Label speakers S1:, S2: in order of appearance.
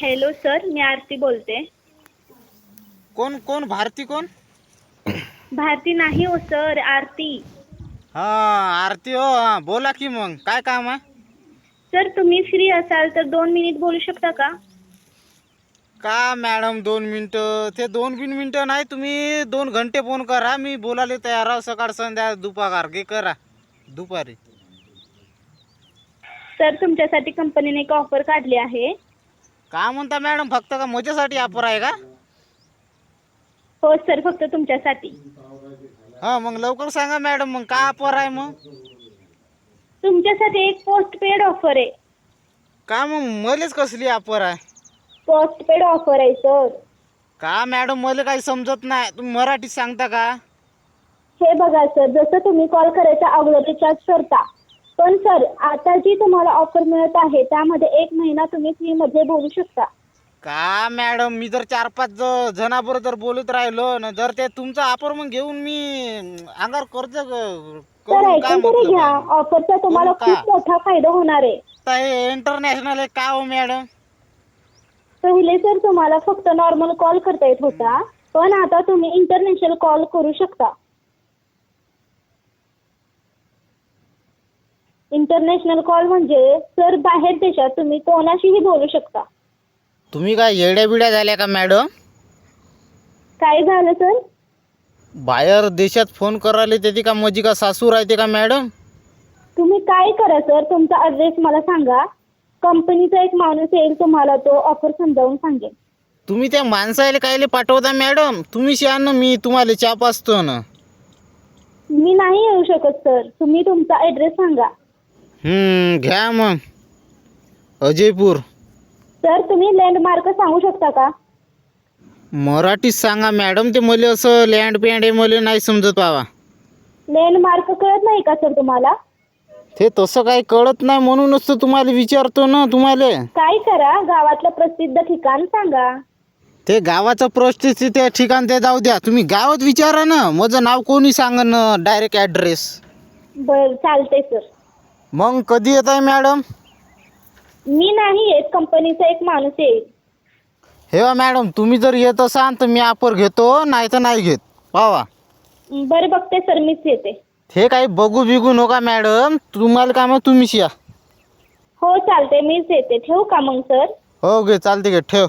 S1: Hello sir मी आरती बोलते.
S2: कोण कोण भारती कोण?
S1: भारती नाही हो सर आरती.
S2: हा आरती हो हा बोला की मग काय काम आहे?
S1: सर तुम्ही फ्री असाल तर दोन मिनिट बोलू शकता का?
S2: का मॅडम दोन मिनटं ते दोन बिन मिनटं नाही तुम्ही दोन घंटे फोन करा मी बोलायला तयार आहो सकाळ संध्या दुपार घे करा दुपारी.
S1: सर तुमच्यासाठी कंपनीने एक ऑफर काढली आहे.
S2: का म्हणता मॅडम फक्त का मजेसाठी ऑफर आहे का?
S1: हो सर फक्त तुमच्यासाठी.
S2: हा मग लवकर सांगा मॅडम मग का ऑफर आहे मग?
S1: तुमच्यासाठी एक पोस्ट पेड ऑफर आहे.
S2: का मग मलेच कसली ऑफर आहे?
S1: पोस्ट पेड ऑफर आहे सर.
S2: का मॅडम मला काही समजत नाही तुम्ही मराठीत सांगता का?
S1: हे बघा सर जसं तुम्ही कॉल करायचा अगोदर रिचार्ज करता. पण सर आता जी तुम्हाला ऑफर मिळत आहे त्यामध्ये एक महिना तुम्ही फ्रीमध्ये बोलू शकता.
S2: का मॅडम मी जर चार पाच ज- जणाबरोबर जर बोलत राहिलो ना जर ते तुमचा ऑफर मग घेऊन मी अंगावर कर्ज ग-
S1: तर
S2: करून काय
S1: ऐकून तरी
S2: मतलब
S1: घ्या? ऑफरचा तुम्हाला
S2: करून का?
S1: खूप मोठा फायदा होणार आहे.
S2: हे इंटरनॅशनल आहे का हो मॅडम
S1: पहिले सर तुम्हाला फक्त नॉर्मल कॉल करता येत होता पण आता तुम्ही इंटरनॅशनल कॉल करू शकता. इंटरनॅशनल कॉल म्हणजे सर बाहेर देशात तुम्ही कोणाशीही बोलू शकता.
S2: तुम्ही काय येड्या बिड्या झाल्या का मॅडम
S1: काय झालं सर?
S2: बाहेर देशात फोन करायला त्याची का माझी का सासू राहते का मॅडम
S1: तुम्ही काय करा सर? तुमचा ॲड्रेस मला सांगा. कंपनीचा एक माणूस येईल तुम्हाला तो ऑफर समजावून सांगेल.
S2: तुम्ही त्या माणसाला कायले पाठवता मॅडम तुम्ही शहाण ना मी तुम्हाला चाप असतो ना.
S1: मी नाही येऊ शकत सर. तुम्ही तुमचा ॲड्रेस सांगा.
S2: हम्म, घ्या मग. अजयपूर.
S1: सर तुम्ही लँडमार्क सांगू शकता का?
S2: मराठीत सांगा मॅडम ते मला असं लँड पॅन्ड आहे मला नाही समजत बाबा.
S1: लँडमार्क कळत नाही का सर तुम्हाला?
S2: ते तसं काही कळत नाही म्हणूनच तर तुम्हाला विचारतो ना तुम्हाला.
S1: काय करा? गावातलं प्रसिद्ध ठिकाण सांगा.
S2: ते गावाचं परिस्थिती त्या ठिकाण ते जाऊ द्या. तुम्ही गावात विचारा ना. माझं नाव कोणी सांगा ना डायरेक्ट ॲड्रेस
S1: बर चालतंय सर.
S2: मग कधी येत आहे मॅडम?
S1: मी नाही येत कंपनीचा एक माणूस येईल
S2: हे बा मॅडम तुम्ही जर येत असाल तर मी ऑफर घेतो नाही तर नाही घेत. पावा
S1: बरं बघते सर मीच येते.
S2: हे काही बघू बिगू नका मॅडम. तुम्हाला काय मग तुम्हीच या.
S1: हो चालते मीच येते. ठेवू का मग सर?
S2: हो गे चालते गे ठेव.